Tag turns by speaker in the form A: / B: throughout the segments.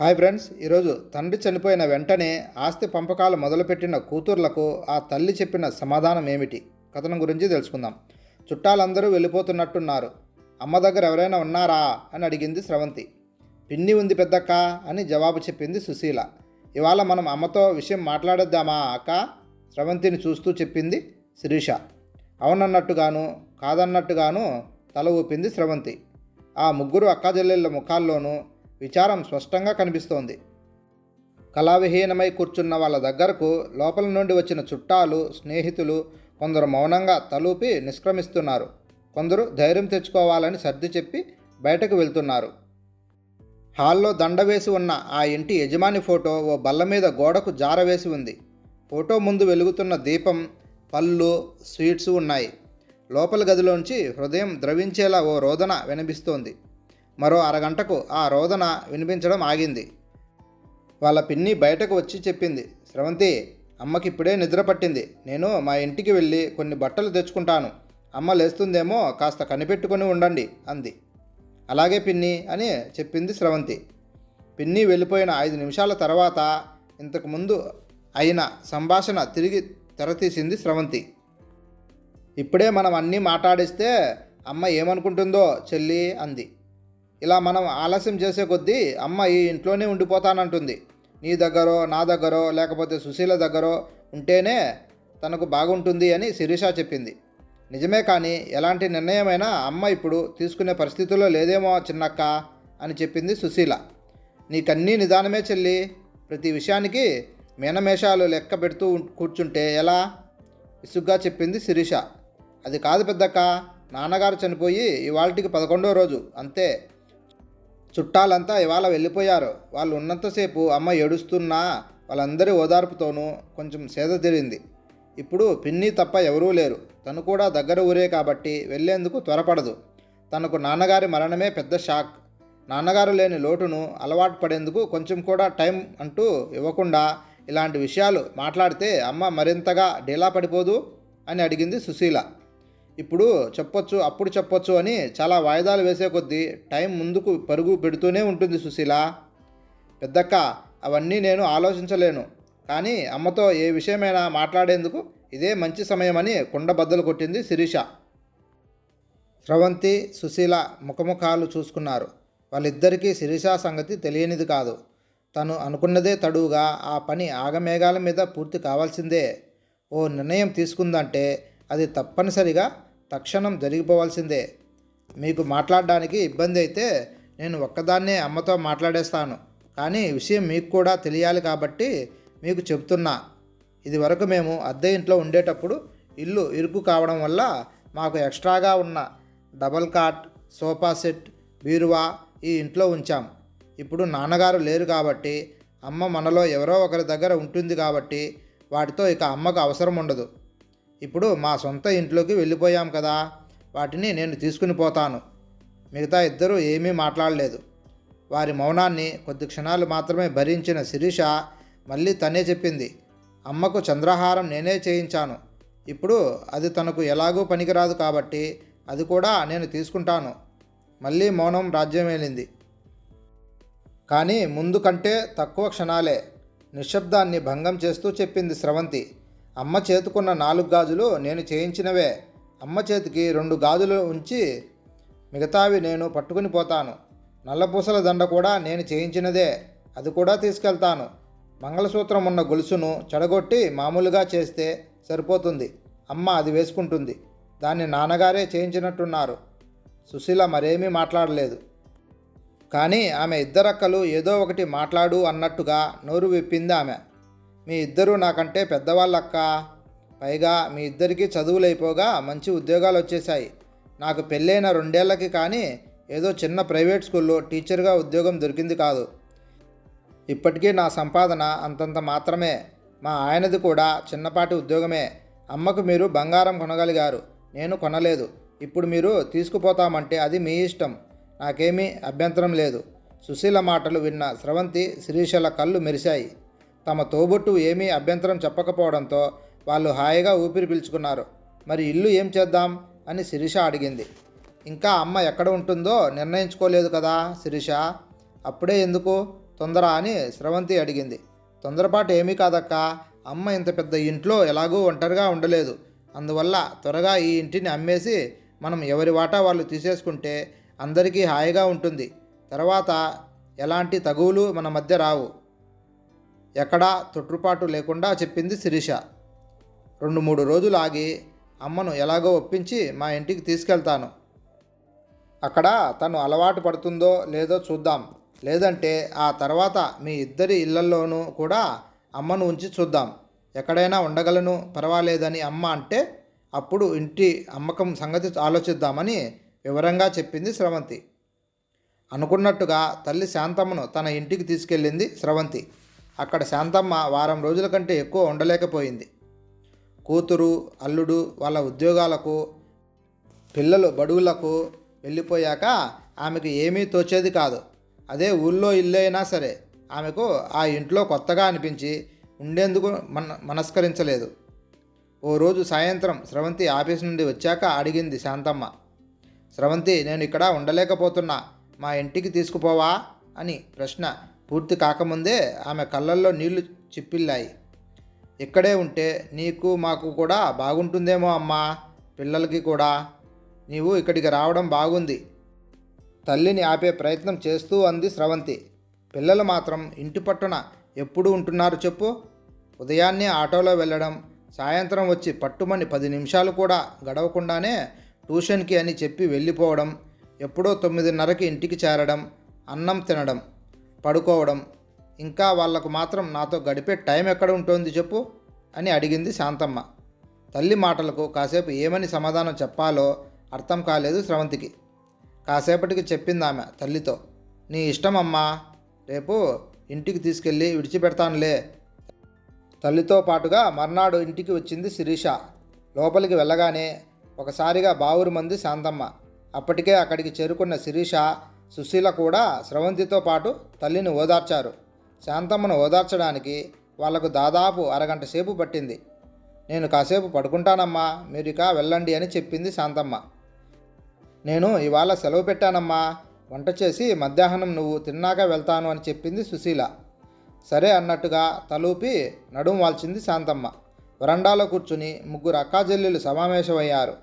A: Hi friends ఈరోజు తండ్రి చనిపోయిన వెంటనే ఆస్తి పంపకాలు మొదలుపెట్టిన కూతుర్లకు ఆ తల్లి చెప్పిన సమాధానం ఏమిటి? కథనం గురించి తెలుసుకుందాం. చుట్టాలందరూ వెళ్ళిపోతున్నట్టున్నారు. అమ్మ దగ్గర ఎవరైనా ఉన్నారా? అని అడిగింది స్రవంతి. పిన్ని ఉంది పెద్దక్క అని జవాబు చెప్పింది సుశీల. ఇవాళ మనం అమ్మతో విషయం మాట్లాడొద్దామా అక్క? స్రవంతిని చూస్తూ చెప్పింది శిరీష. అవునన్నట్టుగాను కాదన్నట్టుగాను తల ఊపింది స్రవంతి. ఆ ముగ్గురు అక్కాజెల్లెళ్ళ ముఖాల్లోనూ విచారం స్పష్టంగా కనిపిస్తోంది. కళావిహీనమై కూర్చున్న వాళ్ళ దగ్గరకు లోపల నుండి వచ్చిన చుట్టాలు స్నేహితులు కొందరు మౌనంగా తలూపి నిష్క్రమిస్తున్నారు. కొందరు ధైర్యం తెచ్చుకోవాలని సర్ది చెప్పి బయటకు వెళ్తున్నారు. హాల్లో దండ వేసి ఉన్న ఆ ఇంటి యజమాని ఫోటో ఓ బల్ల మీద గోడకు జారవేసి ఉంది. ఫోటో ముందు వెలుగుతున్న దీపం పళ్ళు స్వీట్స్ ఉన్నాయి. లోపల గదిలోంచి హృదయం ద్రవించేలా ఓ రోదన వినిపిస్తోంది. మరో అరగంటకు ఆ రోదన వినిపించడం ఆగింది. వాళ్ళ పిన్ని బయటకు వచ్చి చెప్పింది స్రవంతి అమ్మకి ఇప్పుడే నిద్ర పట్టింది. నేను మా ఇంటికి వెళ్ళి కొన్ని బట్టలు తెచ్చుకుంటాను. అమ్మ లేస్తుందేమో కాస్త కనిపెట్టుకొని ఉండండి అంది. అలాగే పిన్ని అని చెప్పింది స్రవంతి పిన్ని వెళ్ళిపోయిన ఐదు నిమిషాల తర్వాత ఇంతకుముందు అయిన సంభాషణ తిరిగి తెరతీసింది స్రవంతి ఇప్పుడే మనం అన్నీ మాట్లాడిస్తే అమ్మ ఏమనుకుంటుందో చెల్లి అంది. ఇలా మనం ఆలస్యం చేసే కొద్దీ అమ్మ ఈ ఇంట్లోనే ఉండిపోతానంటుంది. నీ దగ్గరో నా దగ్గరో లేకపోతే సుశీల దగ్గరో ఉంటేనే తనకు బాగుంటుంది అని శిరీష చెప్పింది. నిజమే కానీ ఎలాంటి నిర్ణయమైనా అమ్మ ఇప్పుడు తీసుకునే పరిస్థితిలో లేదేమో చిన్నక్క అని చెప్పింది సుశీల. నీకన్నీ నిదానమే చెల్లి. ప్రతి విషయానికి మేనమేషాలు లెక్క పెడుతూ ఉం- కూర్చుంటే ఎలా? విసుగ్గా చెప్పింది శిరీష. అది కాదు పెద్దక్క నాన్నగారు చనిపోయి ఇవాళకి పదకొండో రోజు అంతే. చుట్టాలంతా ఇవాళ వెళ్ళిపోయారు. వాళ్ళు ఉన్నంతసేపు అమ్మ ఏడుస్తున్నా వాళ్ళందరి ఓదార్పుతోనూ కొంచెం సేద తీరింది. ఇప్పుడు పిన్ని తప్ప ఎవరూ లేరు. తను కూడా దగ్గర ఊరే కాబట్టి వెళ్ళేందుకు త్వరపడదు. తనకు నాన్నగారి మరణమే పెద్ద షాక్. నాన్నగారు లేని లోటును అలవాటు పడేందుకు కొంచెం కూడా టైం అంటూ ఇవ్వకుండా ఇలాంటి విషయాలు మాట్లాడితే అమ్మ మరింతగా డీలా పడిపోదు అని అడిగింది సుశీల. ఇప్పుడు చెప్పొచ్చు అప్పుడు చెప్పొచ్చు అని చాలా వాయిదాలు వేసే కొద్దీ టైం ముందుకు పరుగు పెడుతూనే ఉంటుంది సుశీల. పెద్దక్క అవన్నీ నేను ఆలోచించలేను. కానీ అమ్మతో ఏ విషయమైనా మాట్లాడేందుకు ఇదే మంచి సమయమని కుండ బద్దలు కొట్టింది శిరీష. స్రవంతి సుశీల ముఖముఖాలు చూసుకున్నారు. వాళ్ళిద్దరికీ శిరీష సంగతి తెలియనిది కాదు. తను అనుకున్నదే తడువుగా ఆ పని ఆగమేఘాల మీద పూర్తి కావాల్సిందే. ఓ నిర్ణయం తీసుకుందంటే అది తప్పనిసరిగా తక్షణం జరిగిపోవాల్సిందే. మీకు మాట్లాడడానికి ఇబ్బంది అయితే నేను ఒక్కదాన్నే అమ్మతో మాట్లాడేస్తాను. కానీ విషయం మీకు కూడా తెలియాలి కాబట్టి మీకు చెప్తున్నా ఇదివరకు మేము అద్దె ఇంట్లో ఉండేటప్పుడు ఇల్లు ఇరుకు కావడం వల్ల మాకు ఎక్స్ట్రాగా ఉన్న డబల్ కాట్ సోఫా సెట్ బీరువా ఈ ఇంట్లో ఉంచాం. ఇప్పుడు నాన్నగారు లేరు కాబట్టి అమ్మ మనలో ఎవరో ఒకరి దగ్గర ఉంటుంది కాబట్టి వాటితో ఇక అమ్మకు అవసరం ఉండదు. ఇప్పుడు మా సొంత ఇంట్లోకి వెళ్ళిపోయాం కదా. వాటిని నేను తీసుకుని పోతాను. మిగతా ఇద్దరూ ఏమీ మాట్లాడలేదు. వారి మౌనాన్ని కొద్ది క్షణాలు మాత్రమే భరించిన శిరీష మళ్ళీ తనే చెప్పింది అమ్మకు చంద్రహారం నేనే చేయించాను. ఇప్పుడు అది తనకు ఎలాగూ పనికిరాదు కాబట్టి అది కూడా నేను తీసుకుంటాను. మళ్ళీ మౌనం రాజ్యమేలింది కానీ ముందు కంటే తక్కువ క్షణాలే నిశ్శబ్దాన్ని భంగం చేస్తూ చెప్పింది స్రవంతి. అమ్మ చేతుకున్న నాలుగు గాజులు నేను చేయించినవే. అమ్మ చేతికి రెండు గాజులు ఉంచి మిగతావి నేను పట్టుకుని పోతాను. నల్లపూసల దండ కూడా నేను చేయించినదే. అది కూడా తీసుకెళ్తాను. మంగళసూత్రం ఉన్న గొలుసును చెడగొట్టి మామూలుగా చేస్తే సరిపోతుంది. అమ్మ అది వేసుకుంటుంది. దాన్ని నాన్నగారే చేయించినట్టున్నారు. సుశీల మరేమీ మాట్లాడలేదు. కానీ ఆమె ఇద్దరక్కలు ఏదో ఒకటి మాట్లాడు అన్నట్టుగా నోరు విప్పింది ఆమె. మీ ఇద్దరు నాకంటే పెద్దవాళ్ళక్క. పైగా మీ ఇద్దరికీ చదువులైపోగా మంచి ఉద్యోగాలు వచ్చేసాయి నాకు పెళ్ళైన రెండేళ్ళకి కానీ ఏదో చిన్న ప్రైవేట్ స్కూల్లో టీచర్గా ఉద్యోగం దొరికింది కాదు. ఇప్పటికీ నా సంపాదన అంతంత మాత్రమే. మా ఆయనది కూడా చిన్నపాటి ఉద్యోగమే. అమ్మకు మీరు బంగారం కొనగలిగారు. నేను కొనలేదు. ఇప్పుడు మీరు తీసుకుపోతామంటే అది మీ ఇష్టం. నాకేమీ అభ్యంతరం లేదు. సుశీల మాటలు విన్న స్రవంతి శిరీషల కళ్ళు మెరిశాయి. తమ తోబుట్టు ఏమీ అభ్యంతరం చెప్పకపోవడంతో వాళ్ళు హాయిగా ఊపిరి పీల్చుకున్నారు. మరి ఇల్లు ఏం చేద్దాం? అని శిరీష అడిగింది. ఇంకా అమ్మ ఎక్కడ ఉంటుందో నిర్ణయించుకోలేదు కదా శిరీష. అప్పుడే ఎందుకు? తొందర అని స్రవంతి అడిగింది. తొందరపాటు ఏమీ కాదక్క. అమ్మ ఇంత పెద్ద ఇంట్లో ఎలాగూ ఒంటరిగా ఉండలేదు. అందువల్ల త్వరగా ఈ ఇంటిని అమ్మేసి మనం ఎవరి వాటా వాళ్ళు తీసేసుకుంటే అందరికీ హాయిగా ఉంటుంది. తర్వాత ఎలాంటి తగువులు మన మధ్య రావు. ఎక్కడా తొట్టుపాటు లేకుండా చెప్పింది శిరీష. రెండు మూడు రోజులు ఆగి అమ్మను ఎలాగో ఒప్పించి మా ఇంటికి తీసుకెళ్తాను. అక్కడ తను అలవాటు పడుతుందో లేదో చూద్దాం. లేదంటే ఆ తర్వాత మీ ఇద్దరి ఇళ్ళల్లోనూ కూడా అమ్మను ఉంచి చూద్దాం. ఎక్కడైనా ఉండగలను పర్వాలేదని అమ్మ అంటే అప్పుడు ఇంటి అమ్మకం సంగతి ఆలోచిద్దామని వివరంగా చెప్పింది స్రవంతి. అనుకున్నట్టుగా తల్లి శాంతమ్మను తన ఇంటికి తీసుకెళ్ళింది స్రవంతి. అక్కడ శాంతమ్మ వారం రోజుల కంటే ఎక్కువ ఉండలేకపోయింది. కూతురు అల్లుడు వాళ్ళ ఉద్యోగాలకు పిల్లలు బడుగులకు వెళ్ళిపోయాక ఆమెకు ఏమీ తోచేది కాదు. అదే ఊళ్ళో ఇల్లు అయినా సరే ఆమెకు ఆ ఇంట్లో కొత్తగా అనిపించి ఉండేందుకు మన మనస్కరించలేదు. ఓ రోజు సాయంత్రం స్రవంతి ఆఫీస్ నుండి వచ్చాక అడిగింది శాంతమ్మ స్రవంతి నేను ఇక్కడ ఉండలేకపోతున్నా. మా ఇంటికి తీసుకుపోవా? అని ప్రశ్న పూర్తి కాకముందే ఆమె కళ్ళల్లో నీళ్ళు చిప్పిల్లాయి. ఇక్కడే ఉంటే నీకు మాకు కూడా బాగుంటుందేమో అమ్మా పిల్లలకి కూడా. నీవు ఇక్కడికి రావడం బాగుంది. తల్లిని ఆపే ప్రయత్నం చేస్తూ అంది స్రవంతి. పిల్లలు మాత్రం ఇంటి పట్టున ఎప్పుడు ఉంటున్నారు చెప్పు. ఉదయాన్నే ఆటోలో వెళ్ళడం సాయంత్రం వచ్చి పట్టుమని పది నిమిషాలు కూడా గడవకుండానే ట్యూషన్కి అని చెప్పి వెళ్ళిపోవడం ఎప్పుడో తొమ్మిదిన్నరకి ఇంటికి చేరడం అన్నం తినడం పడుకోవడం. ఇంకా వాళ్ళకు మాత్రం నాతో గడిపే టైం ఎక్కడ ఉంటుంది చెప్పు అని అడిగింది శాంతమ్మ. తల్లి మాటలకు కాసేపు ఏమని సమాధానం చెప్పాలో అర్థం కాలేదు స్రవంతికి. కాసేపటికి చెప్పింది ఆమె తల్లితో. నీ ఇష్టం అమ్మా రేపు ఇంటికి తీసుకెళ్ళి విడిచిపెడతానులే. తల్లితో పాటుగా మర్నాడు ఇంటికి వచ్చింది శిరీష. లోపలికి వెళ్ళగానే ఒకసారిగా బావురు మంది శాంతమ్మ. అప్పటికే అక్కడికి చేరుకున్న శిరీష సుశీల కూడా స్రవంతితో పాటు తల్లిని ఓదార్చారు. శాంతమ్మను ఓదార్చడానికి వాళ్ళకు దాదాపు అరగంట సేపు పట్టింది. నేను కాసేపు పడుకుంటానమ్మా మీరు ఇక వెళ్ళండి అని చెప్పింది శాంతమ్మ. నేను ఇవాళ సెలవు పెట్టానమ్మా వంట చేసి మధ్యాహ్నం నువ్వు తిన్నాక వెళ్తాను అని చెప్పింది సుశీల. సరే అన్నట్టుగా తలూపి నడుం వాల్చింది శాంతమ్మ. వరండాలో కూర్చుని ముగ్గురు అక్కాజెల్లులు సమావేశమయ్యారు.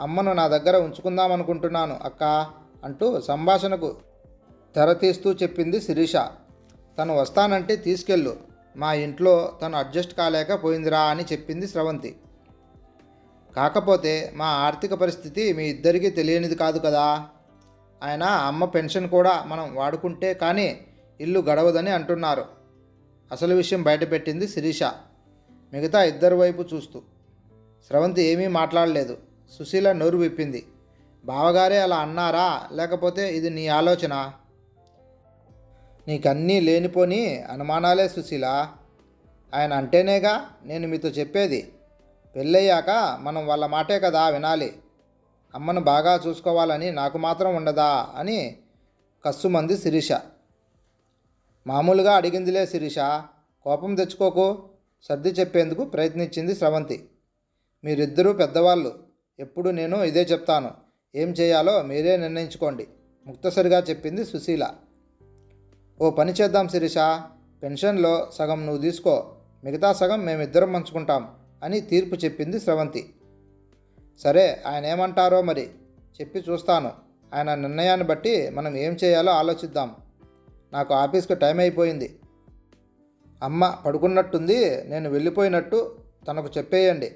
A: అమ్మను నా దగ్గర ఉంచుకుందామనుకుంటున్నాను అక్కా అంటూ సంభాషణకు తెరతీస్తూ చెప్పింది శిరీష. తను వస్తానంటే తీసుకెళ్ళు. మా ఇంట్లో తను అడ్జస్ట్ కాలేకపోయిందిరా అని చెప్పింది స్రవంతి. కాకపోతే మా ఆర్థిక పరిస్థితి మీ ఇద్దరికీ తెలియనిది కాదు కదా. ఆయన అమ్మ పెన్షన్ కూడా మనం వాడుకుంటే కానీ ఇల్లు గడవదని అంటున్నారు. అసలు విషయం బయటపెట్టింది శిరీష. మిగతా ఇద్దరు వైపు చూస్తూ. స్రవంతి ఏమీ మాట్లాడలేదు. సుశీల నోరు విప్పింది. బావగారే అలా అన్నారా? లేకపోతే ఇది నీ ఆలోచన? నీకన్నీ లేనిపోని అనుమానాలే సుశీల. ఆయన అంటేనేగా నేను మీతో చెప్పేది. పెళ్ళయ్యాక మనం వాళ్ళ మాటే కదా వినాలి. అమ్మను బాగా చూసుకోవాలని నాకు మాత్రం ఉండదా? అని కస్సుమంది శిరీష. మామూలుగా అడిగిందిలే శిరీష. కోపం తెచ్చుకోకు. సర్ది చెప్పేందుకు ప్రయత్నించింది స్రవంతి. మీరిద్దరూ పెద్దవాళ్ళు. ఎప్పుడు నేను ఇదే చెప్తాను. ఏం చేయాలో మీరే నిర్ణయించుకోండి. ముక్తసరిగా చెప్పింది సుశీల. ఓ పని చేద్దాం శిరీష పెన్షన్లో సగం నువ్వు తీసుకో మిగతా సగం మేమిద్దరం పంచుకుంటాం అని తీర్పు చెప్పింది స్రవంతి. సరే ఆయన ఏమంటారో మరి? చెప్పి చూస్తాను. ఆయన నిర్ణయాన్ని బట్టి మనం ఏం చేయాలో ఆలోచిద్దాం. నాకు ఆఫీస్కి టైం అయిపోయింది. అమ్మ పడుకున్నట్టుంది నేను వెళ్ళిపోయినట్టు తనకు చెప్పేయండి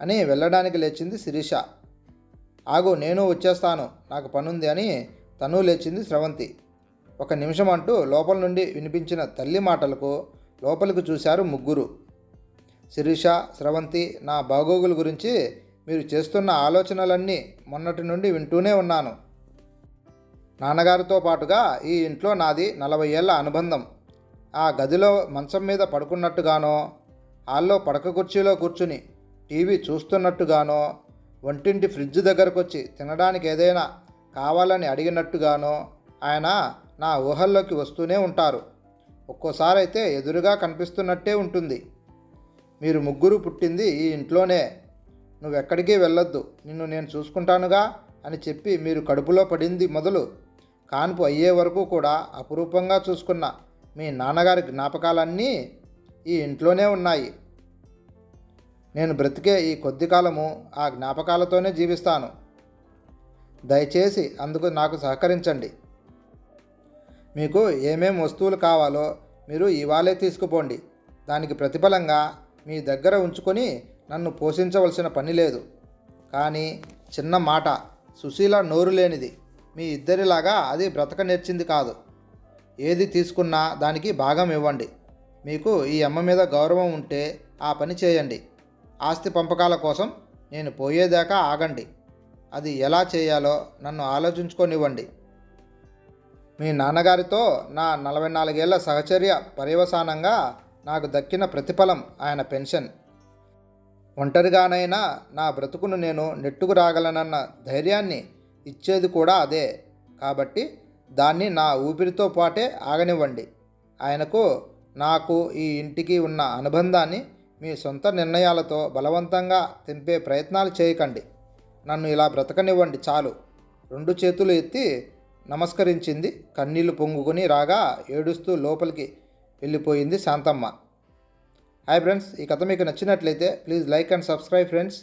A: అని వెళ్ళడానికి లేచింది శిరీష. ఆగు నేను వచ్చేస్తాను నాకు పనుంది అని తను లేచింది స్రవంతి. ఒక నిమిషం అంటూ లోపల నుండి వినిపించిన తల్లి మాటలకు లోపలికి చూశారు ముగ్గురు. శిరీష స్రవంతి నా బాగోగుల గురించి మీరు చేస్తున్న ఆలోచనలన్నీ మొన్నటి నుండి వింటూనే ఉన్నాను. నాన్నగారితో పాటుగా ఈ ఇంట్లో నాది నలభై ఏళ్ళ అనుబంధం. ఆ గదిలో మంచం మీద పడుకున్నట్టుగానో హాల్లో పడక కుర్చీలో కూర్చుని టీవీ చూస్తున్నట్టుగానో వంటింటి ఫ్రిడ్జ్ దగ్గరకు వచ్చి తినడానికి ఏదైనా కావాలని అడిగినట్టుగానో ఆయన నా ఊహల్లోకి వస్తూనే ఉంటారు. ఒక్కోసారి అయితే ఎదురుగా కనిపిస్తున్నట్టే ఉంటుంది. మీరు ముగ్గురు పుట్టింది ఈ ఇంట్లోనే. నువ్వెక్కడికి వెళ్ళొద్దు. నిన్ను నేను చూసుకుంటానుగా అని చెప్పి మీరు కడుపులో పడింది మొదలు. కాన్పు అయ్యే వరకు కూడా అపురూపంగా చూసుకున్న మీ నాన్నగారి జ్ఞాపకాలన్నీ ఈ ఇంట్లోనే ఉన్నాయి. నేను బ్రతికే ఈ కొద్ది కాలము ఆ జ్ఞాపకాలతోనే జీవిస్తాను. దయచేసి అందుకు నాకు సహకరించండి. మీకు ఏమేం వస్తువులు కావాలో మీరు ఇవాళే తీసుకుపోండి. దానికి ప్రతిఫలంగా మీ దగ్గర ఉంచుకొని నన్ను పోషించవలసిన పని లేదు. కానీ చిన్న మాట సుశీల నోరు లేనిది మీ ఇద్దరిలాగా అది బ్రతక నేర్చింది కాదు. ఏది తీసుకున్నా దానికి భాగం ఇవ్వండి. మీకు ఈ అమ్మ మీద గౌరవం ఉంటే ఆ పని చేయండి. ఆస్తి పంపకాల కోసం నేను పోయేదాకా ఆగండి. అది ఎలా చేయాలో నన్ను ఆలోచించుకొనివ్వండి. మీ నాన్నగారితో నా నలభై నాలుగేళ్ళ సహచర్య పర్యవసానంగా నాకు దక్కిన ప్రతిఫలం ఆయన పెన్షన్. ఒంటరిగానైనా నా బ్రతుకును నేను నెట్టుకు రాగలనన్న ధైర్యాన్ని ఇచ్చేది కూడా అదే. కాబట్టి దాన్ని నా ఊపిరితో పాటే ఆగనివ్వండి. ఆయనకు నాకు ఈ ఇంటికి ఉన్న అనుబంధాన్ని మీ సొంత నిర్ణయాలతో బలవంతంగా తెంపే ప్రయత్నాలు చేయకండి. నన్ను ఇలా బ్రతకనివ్వండి చాలు. రెండు చేతులు ఎత్తి నమస్కరించింది. కన్నీళ్ళు పొంగుకొని రాగా ఏడుస్తూ లోపలికి వెళ్ళిపోయింది శాంతమ్మ. హాయ్ ఫ్రెండ్స్ ఈ కథ మీకు నచ్చినట్లయితే please like and subscribe friends.